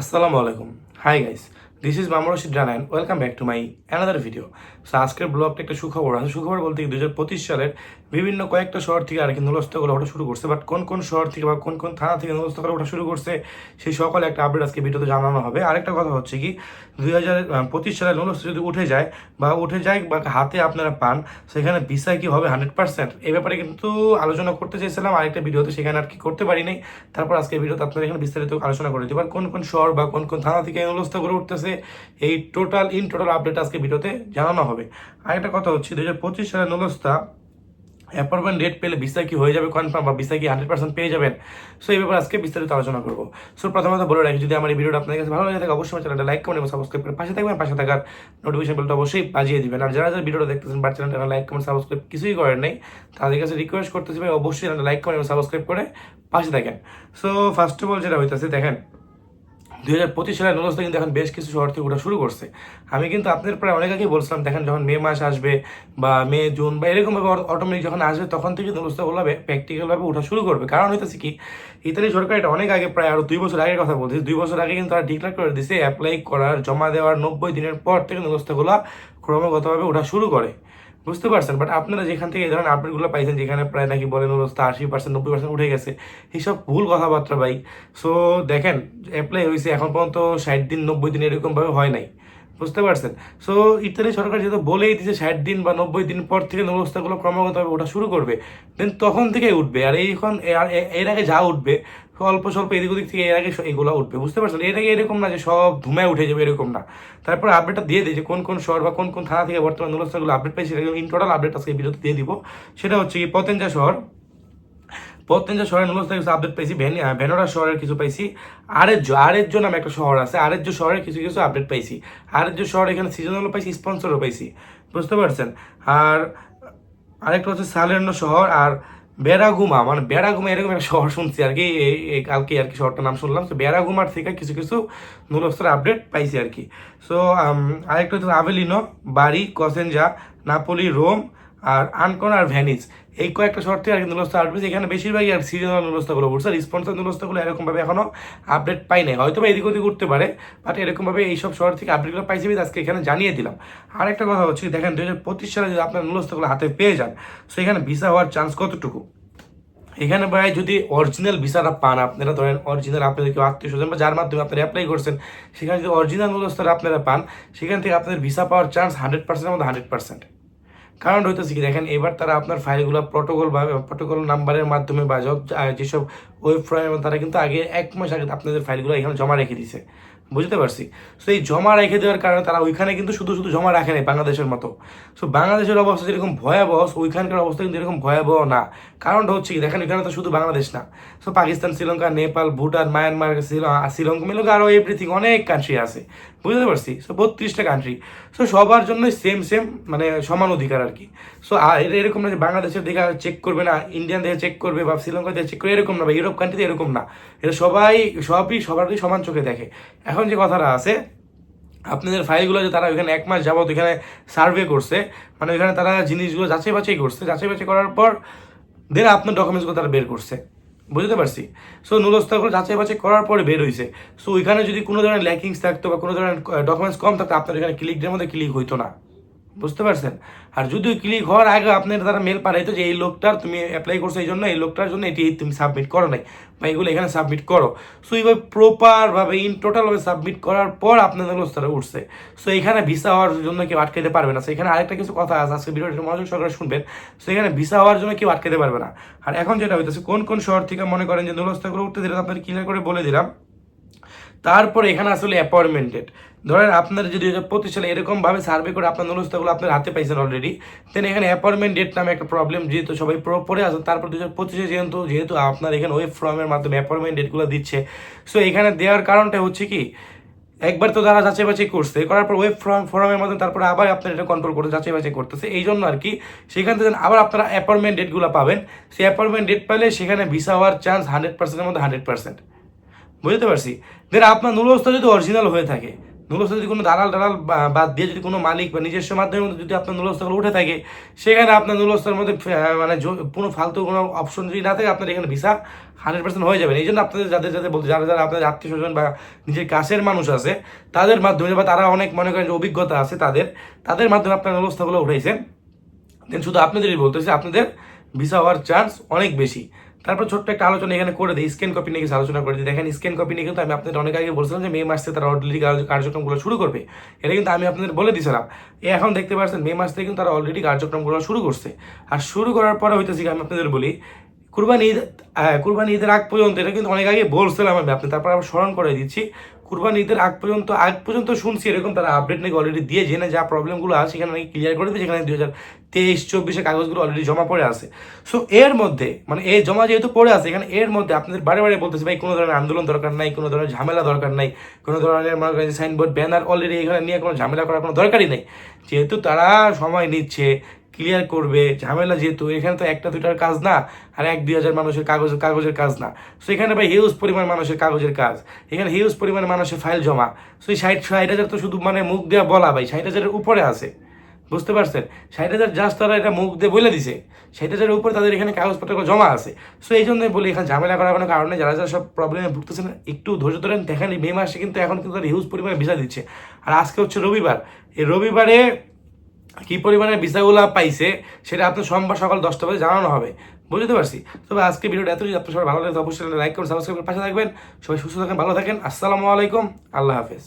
আসসালামু আলাইকুম। High guys this is Mamur Rashid রানায়ন welcome back to my another video so আজকের ব্লগটা একটা সুখবর। আছে সুখবর বলতে দু হাজার পঁচিশ সালের বিভিন্ন কয়েকটা শহর থেকে আর কি নুলস্থ করে ওঠা শুরু করছে। বাট কোন কোন শহর থেকে বা কোন কোন থানা থেকে নুলস্থ করে ওঠা শুরু করছে, সেই সকলে একটা আপডেট আজকে ভিডিওতে জানানো হবে। আরেকটা কথা হচ্ছে কি দুই হাজার পঁচিশ সালে নুলস্থ যদি উঠে যায় বা উঠে যায় বা হাতে আপনারা পান, সেখানে ভিসা কি হবে? Hundred percent. এই ব্যাপারে কিন্তু আলোচনা করতে চেয়েছিলাম, আরেকটা ভিডিওতে সেখানে আর কি করতে পারি নাই তারপর আজকে ভিডিওতে আপনারা এখানে বিস্তারিত আলোচনা করে দিতে কোন কোন শহর বা কোন কোন থানা থেকে নুলস্থ করে উঠতেছে। এই টোটাল ইন টোটাল আপডেট আজকে ভিডিওতে জানানো হবে। আরেকটা কথা হচ্ছে দুই হাজার পঁচিশ সালের নুলস্থা অ্যাপয়েন্টমেন্ট ডেট পেলে ভিসা কি হয়ে যাবে কনফার্ম বা ভিসা কি হান্ড্রেড পার্সেন্ট পেয়ে যাবেন? সো এই ব্যাপারে আজকে বিস্তারিত আলোচনা করব। সো প্রথমত বলে রাখি, যদি আমার এই ভিডিওটা আপনার কাছে ভালো লাগে থাকে, অবশ্যই চ্যানেলটা লাইক করুন এবং সাবস্ক্রাইব করে পাশে থাকবেন। পাশে থাকার নোটিফিকেশন বেলটা অবশ্যই বাজিয়ে দিবেন। আর যারা যারা ভিডিওটা দেখতেছেন বাট চ্যানেলটা লাইক কমেন্ট সাবস্ক্রাইব কিছুই করেন নাই, তাদের কাছে রিকোয়েস্ট করতেছি ভাই, অবশ্যই চ্যানেলটা লাইক করেন এবং সাবস্ক্রাইব করে পাশে থাকেন। সো ফার্স্ট অফ অল যেটা হইতেছে, দেখেন দুই হাজার পঁচিশ সালের নলস্তা কিন্তু এখন বেশ কিছু শহর থেকে ওঠা শুরু করছে। আমি কিন্তু আপনাদের প্রায় অনেক আগেই বলছিলাম, দেখেন যখন মে মাস আসবে বা মে, জুন বা এরকমভাবে অটোমেটিক যখন আসবে, তখন থেকে নলস্তাগুলো প্র্যাকটিক্যালভাবে ওঠা শুরু করবে। কারণ হইতেছে কি, ইতালি সরকার এটা অনেক আগে প্রায় আরও দুই বছর আগের কথা বলছি দুই বছর আগে কিন্তু তারা ডিক্লেয়ার করে দিছে অ্যাপ্লাই করার, জমা দেওয়ার নব্বই দিনের পর থেকে নলস্তাগুলো ক্রমাগতভাবে ওঠা শুরু করে। বুঝতে পারছেন বাট আপনারা যেখান থেকে এই ধরনের আপডেটগুলো পাইছেন, যেখানে প্রায় নাকি বলেন অবস্থা আশি পার্সেন্ট নব্বই পার্সেন্ট উঠে গেছে, এইসব ভুল কথাবার্তা ভাই। সো দেখেন অ্যাপ্লাই হয়েছে এখন পর্যন্ত ষাট দিন, নব্বই দিন এরকমভাবে হয় নাই। বুঝতে পারছেন? সো ইত্যাদি সরকার যেহেতু বলেই দিচ্ছে ষাট দিন বা নব্বই দিন পর থেকে ব্যবস্থাগুলো ক্রমাগতভাবে ওঠা শুরু করবে দেন তখন থেকে উঠবে। আর এইখন এর আগে যা উঠবে, অল্প স্বল্প এদিক ওদিক থেকে এর আগে এগুলো উঠবে, বুঝতে পারছেন? এর আগে এরকম না যে সব ধুমায় উঠে যাবে এরকম না। তারপর আপডেটটা দিয়ে দিই যে কোন কোন শহর বা কোন কোন থানা থেকে বর্তমান ব্যবস্থাগুলো আপডেট পাইছে ইন টোটাল আপডেট আজকে ভিডিওতে দিয়ে দিব। সেটা হচ্ছে কি, পতেঞ্জা শহর পতেঞ্জা শহরের নূলস্থ কিছু আপডেট পাইছি। ভেনোরা শহরের কিছু পাইছি। আরেজ্য আরেজ্য নামে একটা শহর আছে। আরেজ্য শহরের কিছু কিছু আপডেট পাইছি। আরেজ্য শহর এখানে সিজনালও পাইছি স্পন্সরও পাইছি। বুঝতে পারছেন? আর আরেকটা হচ্ছে সালের্ন শহর আর বেড়াগুমা। মানে বেড়াগুমা এরকম একটা শহর শুনছি আর কি। এই কালকে আর কি শহরটার নাম শুনলাম। তো বেড়াগুমার থেকে কিছু কিছু নুলস্তর আপডেট পাইছি আর কি। সো আরেকটা হচ্ছে আভেলিনো বাড়ি কসেঞ্জা নাপোলি রোম আর আনকন আর ভ্যানিস এই কয়েকটা থেকে আর কি নুলস্থা আপডেট এখানে বেশিরভাগই আর সিজনাল নুলস্থাগুলো উঠছে রিসপন্সার নুলস্থাগুলো এরকমভাবে এখনও আপডেট পাই নাই। হয়তো বা এদিক ওদিক উঠতে পারে বাট এরকমভাবে এইসব শহর থেকে আপডেটগুলো পাইছি আজকে এখানে জানিয়ে দিলাম। আর একটা কথা হচ্ছে, দেখেন দু হাজার পঁচিশ সালে যদি আপনার নুলস্থাগুলো হাতে পেয়ে যান সো এখানে ভিসা হওয়ার চান্স কতটুকু? এখানে ভাই যদি অরিজিনাল ভিসাটা পান, আপনারা ধরেন অরিজিনাল আপনাদের কেউ আত্মীয় স্বজন বা যার মাধ্যমে আপনারা অ্যাপ্লাই করছেন, সেখানে যদি অরিজিনাল মূলস্তর আপনারা পান, সেখান থেকে আপনাদের ভিসা পাওয়ার চান্স হান্ড্রেড পার্সেন্টের মধ্যে হান্ড্রেড পার্সেন্ট কারণ হইতেছে কি, দেখেন, এবার তারা আপনার ফাইলগুলো প্রটোকল বা প্রটোকল নাম্বারের মাধ্যমে বা যেসব ওয়েব ফ্রয় তারা কিন্তু আগে এক মাস আগে আপনাদের ফাইলগুলো এখানে জমা রেখে দিছে। বুঝতে পারছি। সো এই জমা রেখে দেওয়ার কারণে তারা ওইখানে কিন্তু শুধু শুধু জমা রাখে নাই বাংলাদেশের মতো। সো বাংলাদেশের অবস্থা যেরকম ভয়াবহ ওইখানকার অবস্থা কিন্তু এরকম ভয়াবহ না। কারণটা হচ্ছে কি, দেখেন এখানে তো শুধু বাংলাদেশ না। সো পাকিস্তান, শ্রীলঙ্কা, নেপাল, ভুটান, মায়ানমার শ্রীলঙ্কা মিলঙ্কা আরও এভরিথিং অনেক কান্ট্রি আছে। বুঝতে পারছি? সো বত্রিশটা কান্ট্রি সো সবার জন্যই সেম সেম মানে সমান অধিকার আর কি। সো এরকম না যে বাংলাদেশের দিকে চেক করবে না ইন্ডিয়ান দিকে চেক করবে বা শ্রীলঙ্কা দিকে চেক করবে এরকম না বা ইউরোপ কান্ট্রিতে এরকম না। এটা সবাই, সবই, সবারই সমান চোখে দেখে। এখন যে কথাটা আছে, আপনাদের ফাইলগুলো যে তারা ওইখানে এক মাস যাবত ওইখানে সার্ভে করছে মানে ওইখানে তারা জিনিসগুলো যাচাই বাছাই করছে, যাচাই বাছাই করার পর দেন আপনার ডকুমেন্টসগুলো তারা বের করছে। বুঝতে পারছি? সো নুলস্তাগুলো যাচাই বাছাই করার পরে বের হয়েছে সো ওইখানে যদি কোনো ধরনের ল্যাকিংস থাকতো বা কোনো ধরনের ডকুমেন্টস কম থাকতো, আপনার ওইখানে ক্লিকদের মধ্যে ক্লিক হইতো না। বুঝতে পারছেন? আর যদি ক্লিক হওয়ার আগে আপনার তারা মেল পাঠাইতো যে এই লোকটার তুমি অ্যাপ্লাই করছ এই জন্য, এই লোকটার জন্য এটি তুমি সাবমিট করো নাই। বা এগুলো এখানে সাবমিট করো। সো এইভাবে প্রপারভাবে ইন টোটালভাবে সাবমিট করার পর আপনাদের তারা উঠছে। সো এখানে ভিসা হওয়ার জন্য কেউ আটকাতে পারবে না। সো এখানে আরেকটা কিছু কথা আছে। আজকে ভিডিওটা মনোযোগ সরকার শুনবেন। সো এখানে ভিসা হওয়ার জন্য কেউ আটকাতে পারবে না। আর এখন যেটা হইতেছে, কোন কোন শহর থেকে মনে করেন যে নুলস্তাগুলো উঠতে দিলে আপনাদের ক্লিয়ার করে বলে দিলাম। তারপর এখানে আসলে অ্যাপয়েন্টমেন্ট ডেট ধরেন আপনার যদি পঁচিশ সালে এরকমভাবে সার্ভে করে আপনার নুলস্তাগুলো আপনার হাতে পাইছেন অলরেডি দেন এখানে অ্যাপয়েন্টমেন্ট ডেট নামে একটা প্রবলেম যেহেতু সবাই পড়ে আসে তারপর দু হাজার পঁচিশে যেহেতু যেহেতু আপনার এখানে ওয়েব ফর্মের মাধ্যমে অ্যাপয়েন্টমেন্ট ডেটগুলো দিচ্ছে। সো এখানে দেওয়ার কারণটা হচ্ছে কি, একবার তো তারা যাচাই বাছাই করছে, করার পর ওয়েব ফর্ম ফর্মের মাধ্যমে তারপরে আবার আপনার এটা কন্ট্রোল করে যাচাই বাছাই করতেছে। এই জন্য আর কি, সেখান থেকে আবার আপনারা অ্যাপয়েন্টমেন্ট ডেটগুলো পাবেন। সেই অ্যাপয়েন্টমেন্ট ডেট পেলে সেখানে ভিসা হওয়ার চান্স হান্ড্রেড পার্সেন্টের মধ্যে হান্ড্রেড পার্সেন্ট বুঝতে পারছি? দেন আপনার নুলস্থা যদি অরিজিনাল হয়ে থাকে নুলস্থা যদি কোনো দালাল টালাল বাদ দিয়ে যদি কোনো মালিক বা নিজস্ব মাধ্যমের মধ্যে যদি আপনার নুলস্থাগুলো উঠে থাকে, সেখানে আপনার নুলস্থার মধ্যে মানে কোনো ফালতু কোনো অপশন যদি না থাকে, আপনার এখানে ভিসা হান্ড্রেড পার্সেন্ট হয়ে যাবে। এই জন্য আপনাদের যাদের যাদের বলতে, যারা যারা আপনাদের আত্মীয় স্বজন বা নিজের কাছের মানুষ আছে, তাদের মাধ্যমে বা তারা অনেক মনে করেন যে অভিজ্ঞতা আছে তাদের তাদের মাধ্যমে আপনার নুলস্থাগুলো উঠেছেন দেন শুধু আপনাদেরই বলতেছি, আপনাদের ভিসা হওয়ার চান্স অনেক বেশি। তারপর ছোট্ট একটা আলোচনা এখানে করে দিই স্ক্যান কপি নিয়ে কিছু আলোচনা করে দিই। দেখেন স্ক্যান কপি নিয়ে কিন্তু আমি আপনাদের অনেক আগে বলছিলাম যে মে মাস থেকে তারা অলরেডি কার্যক্রমগুলো শুরু করবে। এটা কিন্তু আমি আপনাদের বলে দিয়েছিলাম এখন দেখতে পাচ্ছেন, মে মাস থেকে কিন্তু তারা অলরেডি কার্যক্রমগুলো শুরু করছে। আর শুরু করার পরে হইতেছি আমি আপনাদের বলি, কুরবানি ঈদ কুরবানি ঈদের আগ পর্যন্ত এটা কিন্তু অনেক আগে বলছিলাম আমি আপনি তারপর আবার স্মরণ করে দিচ্ছি। কুরবানি ঈদের আগ পর্যন্ত আগ পর্যন্ত শুনছি এরকম তারা আপডেট নাকি অলরেডি দিয়ে জেনে যা প্রবলেমগুলো আছে, সেখানে নাকি ক্লিয়ার করে দিবে যেখানে দুই হাজার তেইশ চব্বিশে কাগজগুলো অলরেডি জমা পড়ে আছে। সো এর মধ্যে মানে এই জমা যেহেতু পড়ে আছে, এখানে এর মধ্যে আপনাদের বারে বারে বলতেছি, ভাই, কোনো ধরনের আন্দোলন দরকার নাই, কোনো ধরনের ঝামেলা দরকার নাই, কোনো ধরনের মনে করেন সাইনবোর্ড ব্যানার অলরেডি এখানে নিয়ে কোনো ঝামেলা করার কোনো দরকারই নেই। যেহেতু তারা সময় নিচ্ছে ক্লিয়ার করবে, ঝামেলা যেহেতু, এখানে তো একটা, দুইটার কাজ না, আর এক, দুই হাজার মানুষের কাগজ, কাগজের কাজ না। সো এখানে ভাই হিউজ পরিমাণ মানুষের কাগজের কাজ। এখানে হিউজ পরিমাণ মানুষের ফাইল জমা। সো এই ষাট ষাট হাজার তো শুধু মানে মুখ দেওয়া বলা ভাই, ষাট হাজারের উপরে আছে। বুঝতে পারছেন? ষাট হাজার জাস্ট তারা এটা মুখ দিয়ে বলে দিছে। ষাট হাজারের উপরে তাদের এখানে কাগজপত্র জমা আছে। সো এই জন্যই বলি, এখানে ঝামেলা করার কোনো কারণে যারা যারা সব প্রবলেমে ভুগতেছেন, একটু ধৈর্য ধরেন। দেখেন মে মাসে কিন্তু এখন কিন্তু তারা হিউজ পরিমাণে ভিসা দিচ্ছে। আর আজকে হচ্ছে রবিবার। এই রবিবারে কি পরিমাণে ভিসাগুলো পাইছে, সেটা আপনার সোমবার সকাল দশটা বাজে জানানো হবে। বুঝতে পারছি? তবে আজকে ভিডিওটা এত যদি আপনার সবাই ভালো লাগে অবশ্যই লাইক করুন সাবস্ক্রাইব করে পাশে থাকবেন। সবাই সুস্থ থাকেন, ভালো থাকেন। আসসালামু আলাইকুম। আল্লাহ হাফেজ।